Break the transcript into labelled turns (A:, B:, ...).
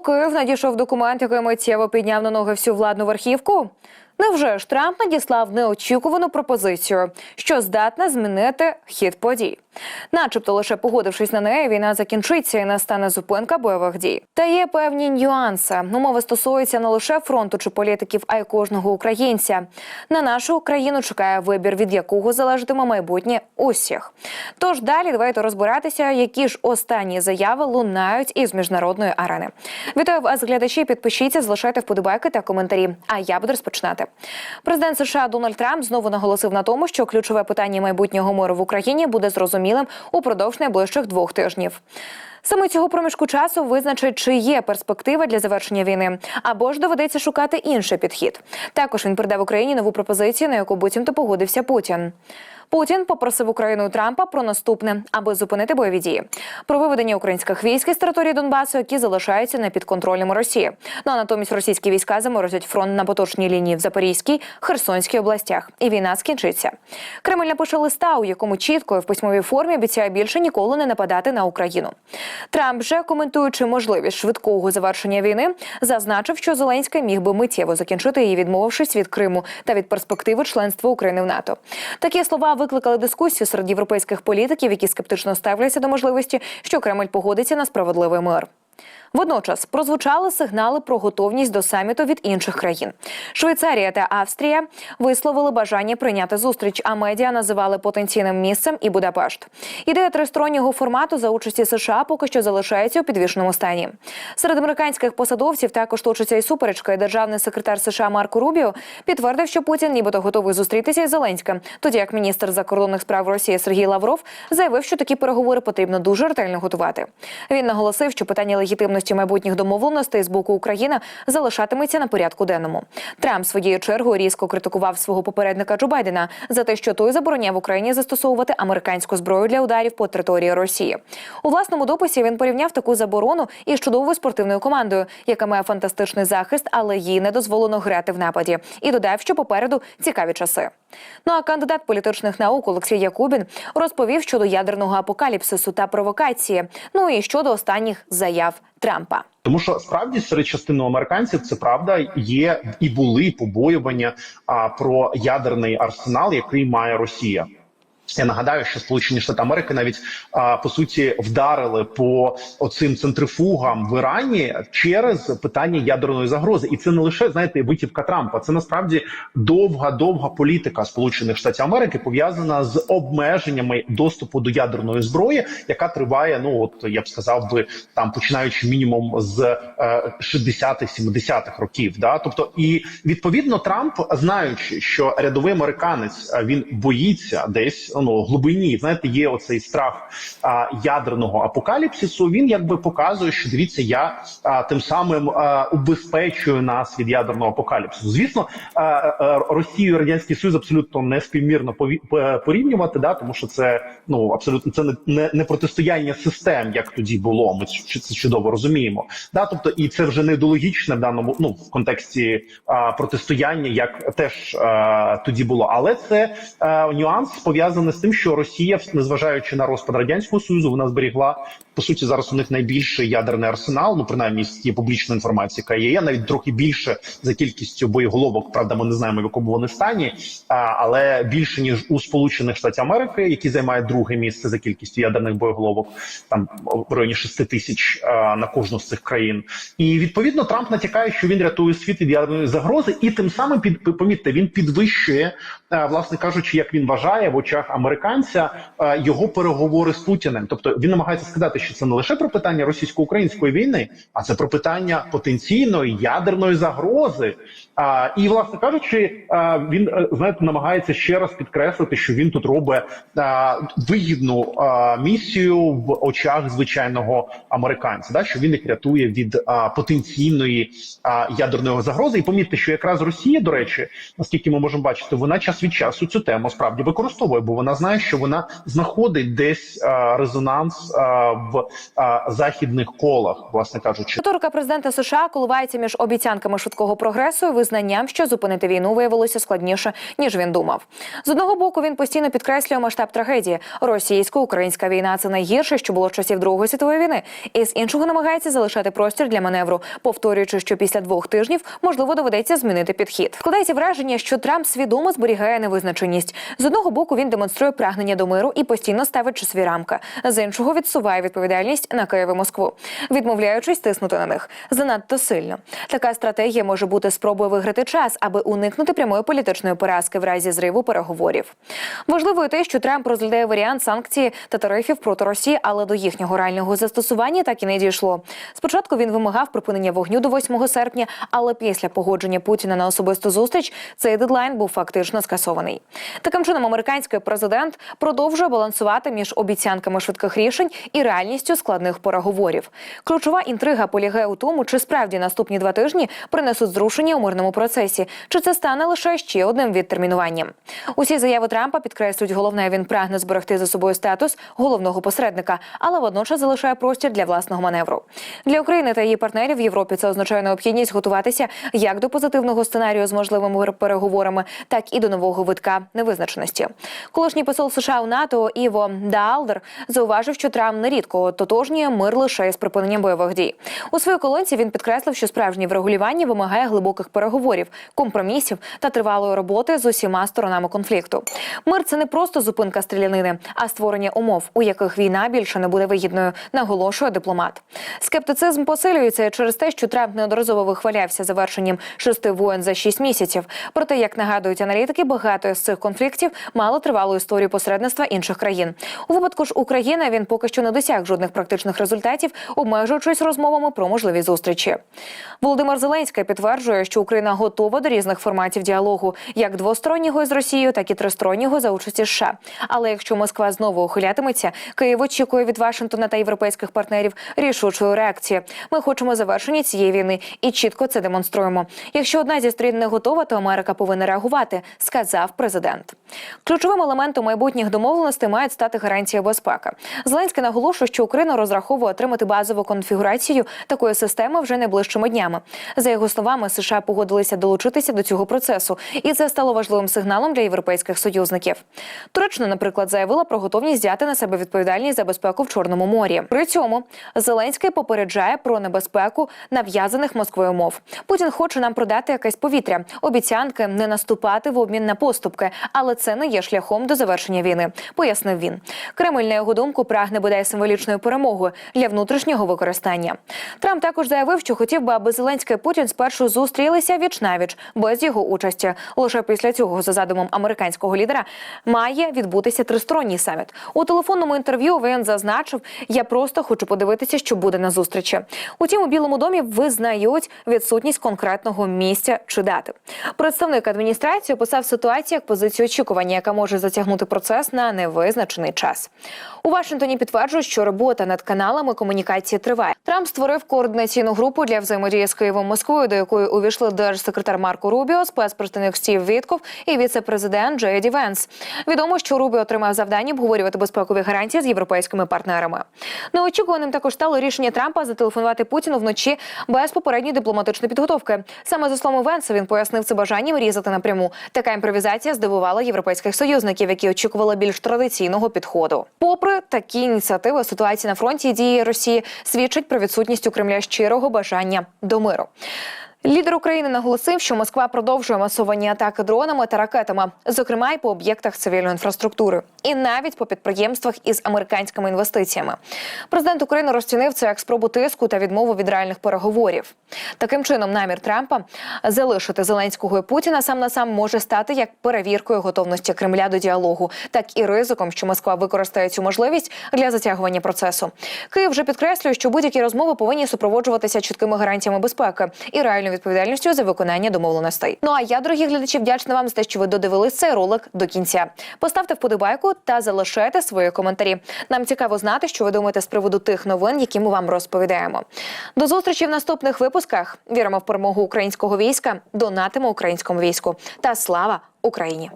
A: Київ надійшов документ, який миттєво підняв на ноги всю владну верхівку. Невже ж Трамп надіслав неочікувану пропозицію, що здатна змінити хід подій? Начебто, лише погодившись на неї, війна закінчиться і настане зупинка бойових дій. Та є певні нюанси. Умови стосуються не лише фронту чи політиків, а й кожного українця. На нашу країну чекає вибір, від якого залежатиме майбутнє усіх. Тож далі давайте розбиратися, які ж останні заяви лунають із міжнародної арени. Вітаю вас, глядачі. Підпишіться, залишайте вподобайки та коментарі. А я буду розпочинати. Президент США Дональд Трамп знову наголосив на тому, що ключове питання майбутнього миру в Україні буде зрозумілим упродовж найближчих двох тижнів. Саме цього проміжку часу визначить, чи є перспектива для завершення війни, або ж доведеться шукати інший підхід. Також він передав Україні нову пропозицію, на яку буцімто погодився Путін. Путін попросив Україну і Трампа про наступне, аби зупинити бойові дії, про виведення українських військ із території Донбасу, які залишаються непідконтрольними Росії. Ну а натомість російські війська заморозять фронт на поточній лінії в Запорізькій, Херсонській областях, і війна скінчиться. Кремль напише листа, у якому чітко і в письмовій формі обіцяє більше ніколи не нападати на Україну. Трамп же коментуючи можливість швидкого завершення війни, зазначив, що Зеленський міг би миттєво закінчити її, відмовившись від Криму та від перспективи членства України в НАТО. Такі слова викликали дискусію серед європейських політиків, які скептично ставляться до можливості, що Кремль погодиться на справедливий мир. Водночас прозвучали сигнали про готовність до саміту від інших країн. Швейцарія та Австрія висловили бажання прийняти зустріч, а медіа називали потенційним місцем і Будапешт. Ідея тристороннього формату за участі США поки що залишається у підвішеному стані. Серед американських посадовців також точиться і суперечка. Державний секретар США Марко Рубіо підтвердив, що Путін нібито готовий зустрітися із Зеленським. Тоді як міністр закордонних справ Росії Сергій Лавров заявив, що такі переговори потрібно дуже ретельно готувати. Він наголосив, що питання легітимності майбутніх домовленостей з боку України залишатиметься на порядку денному. Трамп своєю чергою різко критикував свого попередника Джо Байдена за те, що той забороняв Україні застосовувати американську зброю для ударів по території Росії. У власному дописі він порівняв таку заборону із чудовою спортивною командою, яка має фантастичний захист, але їй не дозволено грати в нападі, і додав, що попереду цікаві часи. Ну а кандидат політичних наук Олексій Якубін розповів щодо ядерного апокаліпсису та провокації. Ну і щодо останніх заяв Трампа.
B: Тому що справді серед частини американців це правда є і були побоювання а, про ядерний арсенал, який має Росія. Я нагадаю, що Сполучені Штати Америки навіть а, по суті вдарили по оцим центрифугам в Ірані через питання ядерної загрози, і це не лише знаєте витівка Трампа. Це насправді довга довга політика Сполучених Штатів Америки пов'язана з обмеженнями доступу до ядерної зброї, яка триває. Ну от я б сказав би там починаючи мінімум з е, 60-х-70-х років. Да, тобто, і відповідно Трамп, знаючи, що рядовий американець він боїться десь ну глибині, знаєте, є оцей страх а, ядерного апокаліпсису. Він якби показує, що дивіться, я а, тим самим а, убезпечую нас від ядерного апокаліпсису. Звісно, а, а, Росію і радянський Союз абсолютно не співмірно порівнювати, да, тому що це ну абсолютно це не, не, не протистояння систем, як тоді було. Ми це чудово розуміємо. Да, тобто, і це вже не ідеологічне в даному ну в контексті а, протистояння, як теж а, тоді було, але це а, нюанс пов'язаний з тим, що Росія, незважаючи на розпад радянського союзу, вона зберігла по суті зараз у них найбільший ядерний арсенал. Ну принаймні з тієї публічної інформації, яка є, навіть трохи більше за кількістю боєголовок. Правда, ми не знаємо в якому вони стані, але більше ніж у Сполучених Штатів Америки, які займають друге місце за кількістю ядерних боєголовок, там в районі 6 тисяч на кожну з цих країн. І відповідно Трамп натякає, що він рятує світ від ядерної загрози, і тим самим під помітьте, він підвищує, власне кажучи, як він вважає в очах американця його переговори з Путіним. Тобто він намагається сказати, що це не лише про питання російсько-української війни, а це про питання потенційної ядерної загрози. А, і, власне кажучи, а, він е, знаєте, намагається ще раз підкреслити, що він тут робить а, вигідну а, місію в очах звичайного американця, да, що він їх рятує від а, потенційної а, ядерної загрози. І помітьте, що якраз Росія, до речі, наскільки ми можемо бачити, вона час від часу цю тему справді використовує, бо вона знає, що вона знаходить десь а, резонанс а, в в а, західних колах, власне кажучи.
A: Риторика президента США коливається між обіцянками швидкого прогресу і визнанням, що зупинити війну виявилося складніше ніж він думав. З одного боку він постійно підкреслює масштаб трагедії. Російсько-українська війна це найгірше, що було з часів Другої світової війни, і з іншого намагається залишати простір для маневру, повторюючи, що після двох тижнів можливо доведеться змінити підхід. Складається враження, що Трамп свідомо зберігає невизначеність. З одного боку він демонструє прагнення до миру і постійно ставить часові рамки. З іншого відсуває відповідальність на Київ Москву, відмовляючись тиснути на них занадто сильно. Така стратегія може бути спробою виграти час, аби уникнути прямої політичної поразки в разі зриву переговорів. Важливо і те, що Трамп розглядає варіант санкцій та тарифів проти Росії, але до їхнього реального застосування так і не дійшло. Спочатку він вимагав припинення вогню до 8 серпня, але після погодження Путіна на особисту зустріч цей дедлайн був фактично скасований. Таким чином, американський президент продовжує балансувати між обіцянками швидких рішень і реальністю складних переговорів. Ключова інтрига полягає у тому, чи справді наступні два тижні принесуть зрушення у мирному процесі, чи це стане лише ще одним відтермінуванням. Усі заяви Трампа підкреслюють головне, він прагне зберегти за собою статус головного посередника, але водночас залишає простір для власного маневру. Для України та її партнерів в Європі це означає необхідність готуватися як до позитивного сценарію з можливими переговорами, так і до нового витка невизначеності. Колишній посол США у НАТО Іво Даалдер зауважив, що Трамп нерідко тотожнює мир лише з припиненням бойових дій. У своїй колонці він підкреслив, що справжнє врегулювання вимагає глибоких переговорів, компромісів та тривалої роботи з усіма сторонами конфлікту. Мир це не просто зупинка стрілянини, а створення умов, у яких війна більше не буде вигідною, наголошує дипломат. Скептицизм посилюється через те, що Трамп неодноразово вихвалявся завершенням шести воєн за шість місяців. Проте, як нагадують аналітики, багато з цих конфліктів мало тривалу історію посередництва інших країн. У випадку ж України він поки що не досяг жодних практичних результатів, обмежуючись розмовами про можливі зустрічі. Володимир Зеленський підтверджує, що Україна готова до різних форматів діалогу, як двостороннього із Росією, так і тристороннього за участі США. Але якщо Москва знову ухилятиметься, Київ очікує від Вашингтона та європейських партнерів рішучої реакції. Ми хочемо завершення цієї війни і чітко це демонструємо. Якщо одна зі сторін не готова, то Америка повинна реагувати, сказав президент. Ключовим елементом майбутніх домовленостей мають стати гарантія безпеки. Зеленський наголошує, що Україна розраховує отримати базову конфігурацію такої системи вже найближчими днями. За його словами, США погодилися долучитися до цього процесу, і це стало важливим сигналом для європейських союзників. Туреччина, наприклад, заявила про готовність взяти на себе відповідальність за безпеку в Чорному морі. При цьому Зеленський попереджає про небезпеку нав'язаних Москвою мов. Путін хоче нам продати якесь повітря, обіцянки не наступати в обмін на поступки, але це не є шляхом до завершення війни, пояснив він. Кремль, на його думку, прагне бодай символічною перемогою для внутрішнього використання. Трамп також заявив, що хотів би, аби Зеленський і Путін спершу зустрілися віч навіч без його участі. Лише після цього, за задумом американського лідера, має відбутися тристоронній саміт. У телефонному інтерв'ю він зазначив: я просто хочу подивитися, що буде на зустрічі. Утім, у Білому домі визнають відсутність конкретного місця чи дати. Представник адміністрації описав ситуацію як позицію очікування, яка може затягнути процес на невизначений час. У Вашингтоні підтверджують, що робота над каналами комунікації триває. Трамп створив координаційну групу для взаємодії з Києвом Москвою, до якої увійшли держсекретар Марко Рубіо, спецпредставник Стів Вітков і віце-президент Джей Ді Венс. Відомо, що Рубіо отримав завдання обговорювати безпекові гарантії з європейськими партнерами. Неочікуваним також стало рішення Трампа зателефонувати Путіну вночі без попередньої дипломатичної підготовки. Саме за словами Венса він пояснив це бажанням різати напряму. Така імпровізація здивувала європейських союзників, які очікували більш традиційного підходу. Попри такі ініціативи, ситуація на фронті і дії Росії свідчить про відсутність у Кремля щирого бажання до миру. Лідер України наголосив, що Москва продовжує масовані атаки дронами та ракетами, зокрема й по об'єктах цивільної інфраструктури, і навіть по підприємствах із американськими інвестиціями. Президент України розцінив це як спробу тиску та відмову від реальних переговорів. Таким чином, намір Трампа залишити Зеленського і Путіна сам на сам може стати як перевіркою готовності Кремля до діалогу, так і ризиком, що Москва використає цю можливість для затягування процесу. Київ вже підкреслює, що будь-які розмови повинні супроводжуватися чіткими гарантіями безпеки і реальною відповідальністю за виконання домовленостей. Ну а я, дорогі глядачі, вдячна вам за те, що ви додивились цей ролик до кінця. Поставте вподобайку та залишайте свої коментарі. Нам цікаво знати, що ви думаєте з приводу тих новин, які ми вам розповідаємо. До зустрічі в наступних випусках. Віримо в перемогу українського війська, донатимо українському війську та слава Україні.